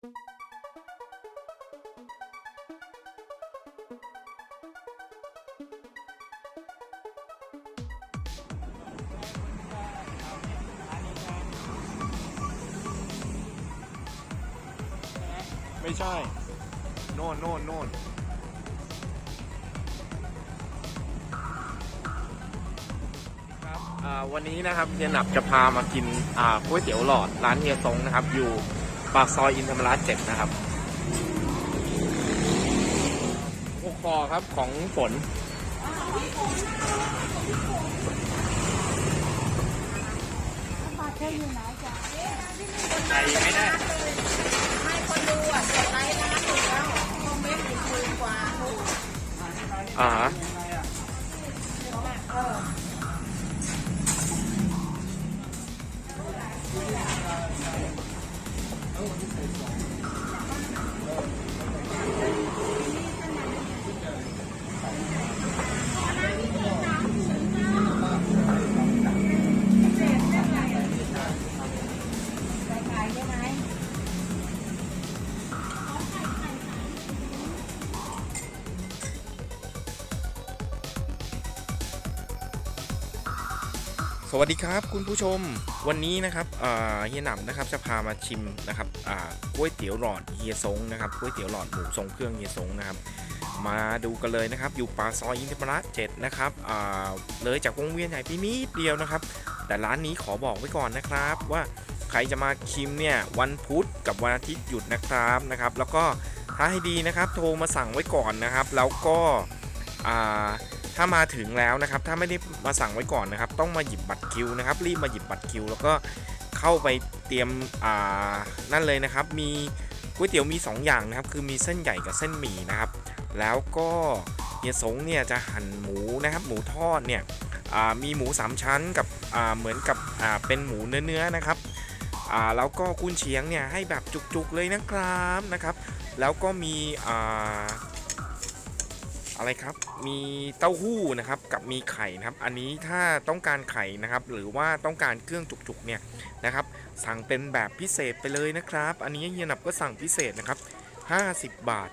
ไม่ใช่ โน่นโน่นโน่นครับอ่าวันนี้นะครับเฮียหนับจะพามากินอ่าก๋วยเตี๋ยวหลอดร้านเฮียซงนะครับอยู่ ปากซอยอินธรรมราชเจ็ดนะครับพวกคอครับของฝนปลาเท่อยู่ไหนจ๊ะใจไม่ได้ให้คนดูอะกดไลค์นะถูกแล้วคอมเมนต์หนึ่งหมื่นกว่าอ่า สวัสดีครับคุณผู้ชมวันนี้นะครับเฮียหนำนะครับจะพามาชิมนะครับก๋วยเตี๋ยวหลอดเฮียซงนะครับก๋วยเตี๋ยวหลอดหมูทรงเครื่องเฮียซงนะครับ มาดูกันเลยนะครับ อยู่ปากซอยอินทรราชเจ็ดนะครับเลยจากวงเวียนใหญ่ไปนิดเดียวนะครับ แต่ร้านนี้ขอบอกไว้ก่อนนะครับว่าใครจะมาชิมเนี่ยวันพุธกับวันอาทิตย์หยุดนะครับนะครับ แล้วก็ถ้าให้ดีนะครับโทรมาสั่งไว้ก่อนนะครับ แล้วก็ถ้ามาถึงแล้วนะครับ ถ้าไม่ได้มาสั่งไว้ก่อนนะครับ ต้องมาหยิบบัตรคิวนะครับ รีบมาหยิบบัตรคิว แล้วก็เข้าไปเตรียมนั่นเลยนะครับ มี ก๋วยเตี๋ยวมี 2 อย่างนะครับ คือมีเส้นใหญ่กับเส้นหมี่นะครับ แล้วก็เฮียสงเนี่ยจะหั่นหมูนะครับ หมูทอดเนี่ยมีหมู 3 ชั้นกับเหมือนกับเป็นหมูเนื้อๆนะครับแล้วก็กุนเชียงเนี่ยให้แบบจุกๆเลยนะครับนะครับ แล้วก็มี อะไรครับ มีเต้าหู้นะครับกับมีไข่นะครับ อันนี้ถ้าต้องการไข่นะครับ หรือว่าต้องการเครื่องจุกๆเนี่ยนะครับ สั่งเป็นแบบพิเศษไปเลยนะครับ อันนี้เฮียหนับก็สั่งพิเศษนะครับ 50 บาท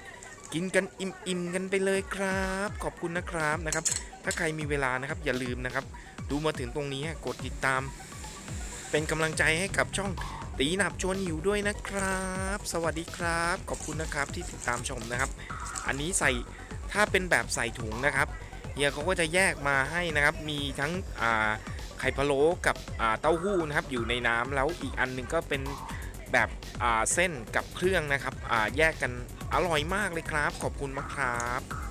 กินกันอิ่มๆกันไปเลยครับ ขอบคุณนะครับนะครับ ถ้าใครมีเวลานะครับอย่าลืมนะครับ ดูมาถึงตรงนี้กดติดตาม เป็นกำลังใจให้กับช่องตีหนับชวนหิวด้วยนะครับ สวัสดีครับ ขอบคุณนะครับที่ติดตามชมนะครับ อันนี้ใส่ถ้าเป็นแบบใส่ถุงนะครับเฮียเขาก็จะแยกมาให้นะครับ มีทั้งไข่พะโล้กับเต้าหู้นะครับอยู่ในน้ำแล้วอีกอันหนึงก็เป็นแบบเส้นกับเครื่องนะครับแยกกันอร่อยมากเลยครับ ขอบคุณมากครับ